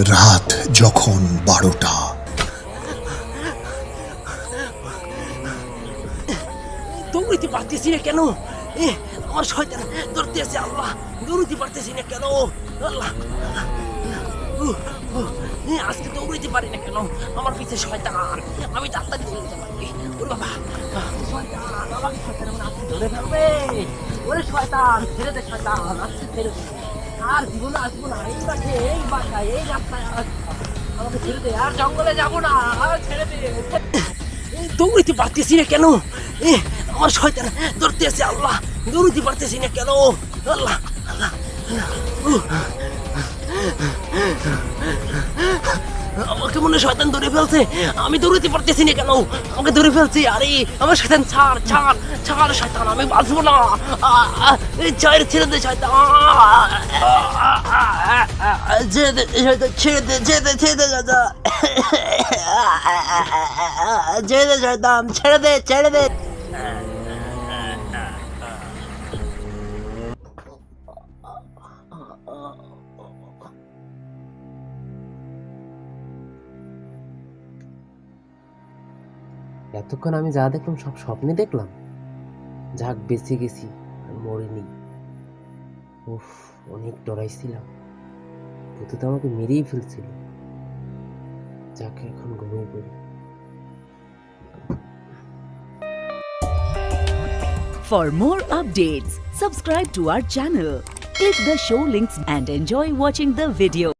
রাত যখন বারোটা। দৌড়িতে পারতেছি না কেন? আমার শয়তান ধরতে আছে, আল্লাহ। দৌড়িতে পারতেছি না কেন? আল্লাহ। আজকে পারি না কেন? আমার পিছে শয়তান। আমি তাড়াতাড়ি দৌড়িতে পারি ওরে বাবা, শয়তান, আমাকে শয়তান ধরে ফেলবে। ওরে শয়তান ছেড়ে দে শয়তান, আজকে ছেড়ে দে। আর জীবন আসব না এই মাঠে এই বাসায় এই রাস্তায় আমাকে ছেড়ে দে, আর জঙ্গলে যাব না, আর ছেড়ে দে। দৌড়িতে পারতেছি না কেন? আমার শয়তান ধরতে আছে, আল্লাহ। দৌড়িতে পারতেছি না কেন? আল্লাহ আল্লাহ। উহ। আমাকে মনে শয়তান ধরে ফেলছে। আমি দৌড়িতে পারতেছি না কেন? আমাকে ধরে ফেলছে। আরে, আমার শয়তান, ছাড় ছাড় ছাড়, শয়তান, আমি বাঁচবো না। এই ছাড় দে, শয়তান। ছেড়ে দে ছেড়ে দে, ছেড়ে ছেড়ে দে, শয়তান, ছেড়ে দে ছেড়ে দে। এতক্ষণ আমি যা দেখলাম সব স্বপ্নে দেখলাম যাক বেঁচে গেছি আর মরিনি উফ অনেক ডরাইছিলাম ভূতে তো আমাকে মেরেই ফেলছিল যাকে এখন ঘুমিয়ে পড়ি For more updates, subscribe to our channel, click the show links and enjoy watching the video.